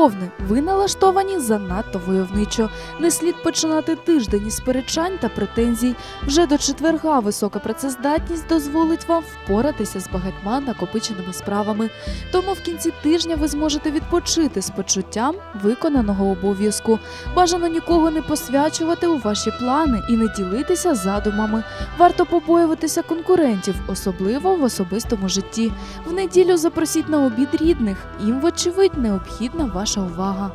Овни, ви налаштовані занадто войовничо. Не слід починати тиждень із сперечань та претензій. Вже до четверга висока працездатність дозволить вам впоратися з багатьма накопиченими справами. Тому в кінці тижня ви зможете відпочити з почуттям виконаного обов'язку. Бажано нікого не посвячувати у ваші плани і не ділитися задумами. Варто побоюватися конкурентів, особливо в особистому житті. В неділю запросіть на обід рідних. Їм, вочевидь, необхідна ваша увага.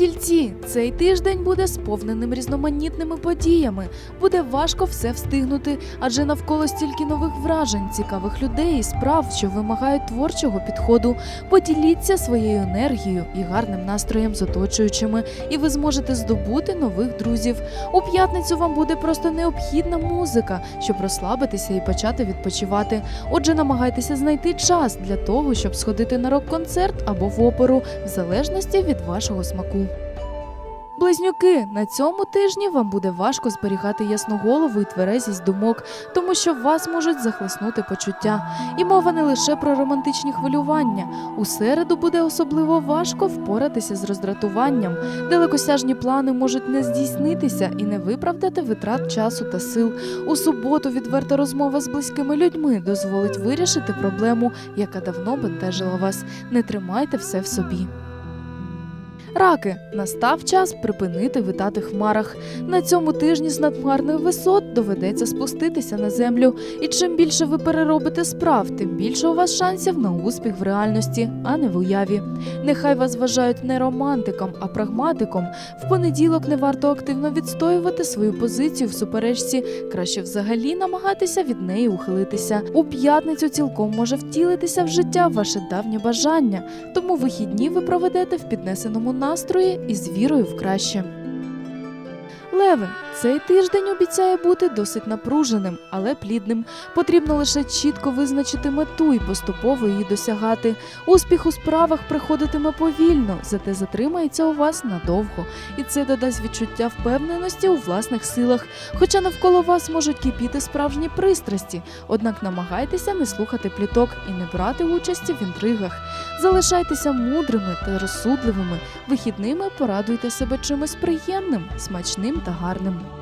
Тільці, цей тиждень буде сповненим різноманітними подіями. Буде важко все встигнути, адже навколо стільки нових вражень, цікавих людей і справ, що вимагають творчого підходу. Поділіться своєю енергією і гарним настроєм з оточуючими, і ви зможете здобути нових друзів. У п'ятницю вам буде просто необхідна музика, щоб розслабитися і почати відпочивати. Отже, намагайтеся знайти час для того, щоб сходити на рок-концерт або в оперу, в залежності від вашого смаку. Близнюки, на цьому тижні вам буде важко зберігати ясну голову і тверезість думок, тому що вас можуть захлеснути почуття. І мова не лише про романтичні хвилювання. У середу буде особливо важко впоратися з роздратуванням. Далекосяжні плани можуть не здійснитися і не виправдати витрат часу та сил. У суботу відверта розмова з близькими людьми дозволить вирішити проблему, яка давно бентежила вас. Не тримайте все в собі. Раки, настав час припинити витати хмарах. На цьому тижні з надмарних висот доведеться спуститися на землю. І чим більше ви переробите справ, тим більше у вас шансів на успіх в реальності, а не в уяві. Нехай вас вважають не романтиком, а прагматиком. В понеділок не варто активно відстоювати свою позицію в суперечці. Краще взагалі намагатися від неї ухилитися. У п'ятницю цілком може втілитися в життя ваше давнє бажання, тому вихідні ви проведете в піднесеному настрої і з вірою в краще. Леви, цей тиждень обіцяє бути досить напруженим, але плідним. Потрібно лише чітко визначити мету і поступово її досягати. Успіх у справах приходитиме повільно, зате затримається у вас надовго, і це додасть відчуття впевненості у власних силах. Хоча навколо вас можуть кипіти справжні пристрасті, однак намагайтеся не слухати пліток і не брати участі в інтригах. Залишайтеся мудрими та розсудливими. Вихідними порадуйте себе чимось приємним, смачним та гарним.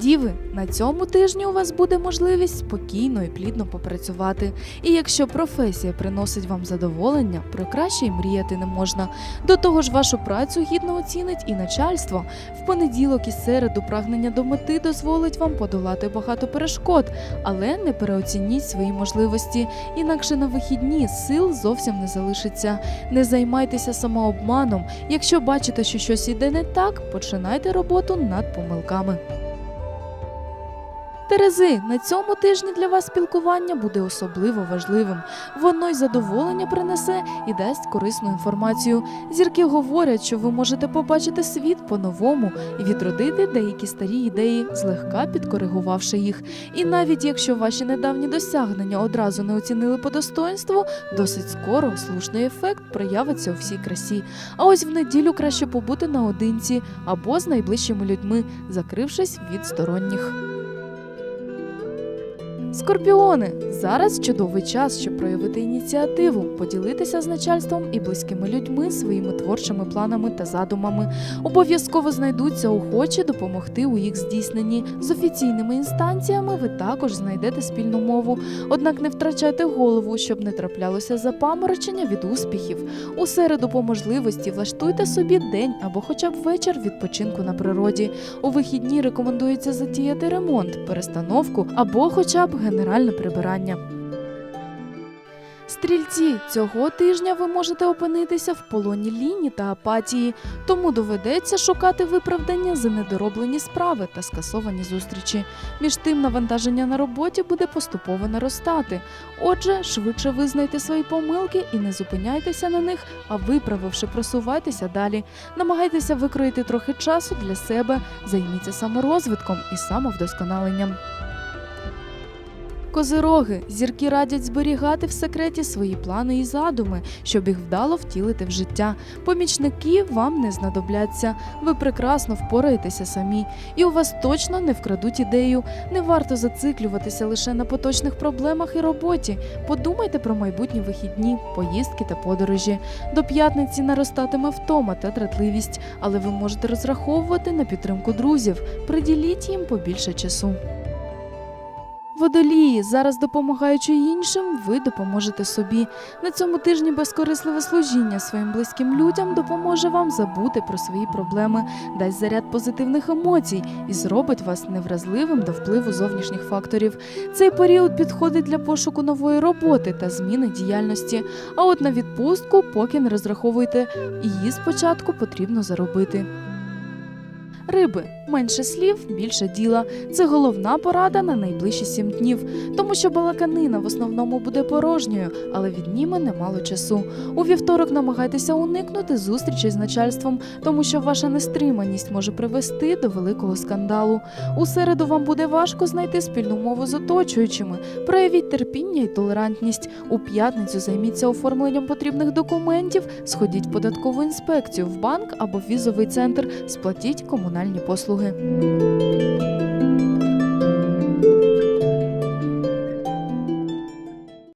Діви, на цьому тижні у вас буде можливість спокійно і плідно попрацювати. І якщо професія приносить вам задоволення, про краще й мріяти не можна. До того ж, вашу працю гідно оцінить і начальство. В понеділок і середу прагнення до мети дозволить вам подолати багато перешкод, але не переоцініть свої можливості, інакше на вихідні сил зовсім не залишиться. Не займайтеся самообманом. Якщо бачите, що щось іде не так, починайте роботу над помилками. Терези, на цьому тижні для вас спілкування буде особливо важливим. Воно й задоволення принесе і дасть корисну інформацію. Зірки говорять, що ви можете побачити світ по-новому і відродити деякі старі ідеї, злегка підкоригувавши їх. І навіть якщо ваші недавні досягнення одразу не оцінили по достоинству, досить скоро слушний ефект проявиться у всій красі. А ось в неділю краще побути наодинці або з найближчими людьми, закрившись від сторонніх. Скорпіони, зараз чудовий час, щоб проявити ініціативу, поділитися з начальством і близькими людьми своїми творчими планами та задумами. Обов'язково знайдуться охочі допомогти у їх здійсненні. З офіційними інстанціями ви також знайдете спільну мову. Однак не втрачайте голову, щоб не траплялося запаморочення від успіхів. У середу по можливості влаштуйте собі день або хоча б вечір відпочинку на природі. У вихідні рекомендується затіяти ремонт, перестановку або хоча б генеральне прибирання. Стрільці, цього тижня ви можете опинитися в полоні ліні та апатії, тому доведеться шукати виправдання за недороблені справи та скасовані зустрічі. Між тим навантаження на роботі буде поступово наростати. Отже, швидше визнайте свої помилки і не зупиняйтеся на них, а виправивши, просувайтеся далі. Намагайтеся викроїти трохи часу для себе, займіться саморозвитком і самовдосконаленням. Козироги, зірки радять зберігати в секреті свої плани і задуми, щоб їх вдало втілити в життя. Помічники вам не знадобляться. Ви прекрасно впораєтеся самі, і у вас точно не вкрадуть ідею. Не варто зациклюватися лише на поточних проблемах і роботі. Подумайте про майбутні вихідні, поїздки та подорожі. До п'ятниці наростатиме втома та тратливість, але ви можете розраховувати на підтримку друзів. Приділіть їм побільше часу. Водолії, зараз допомагаючи іншим, ви допоможете собі. На цьому тижні безкорисливе служіння своїм близьким людям допоможе вам забути про свої проблеми, дасть заряд позитивних емоцій і зробить вас невразливим до впливу зовнішніх факторів. Цей період підходить для пошуку нової роботи та зміни діяльності. А от на відпустку поки не розраховуйте, її спочатку потрібно заробити. Риби менше слів, більше діла. Це головна порада на найближчі сім днів, тому що балаканина в основному буде порожньою, але відніме немало часу. У вівторок намагайтеся уникнути зустрічей з начальством, тому що ваша нестриманість може привести до великого скандалу. У середу вам буде важко знайти спільну мову з оточуючими. Проявіть терпіння і толерантність. У п'ятницю займіться оформленням потрібних документів, сходіть в податкову інспекцію в банк або візовий центр, сплатіть комунальні послуги.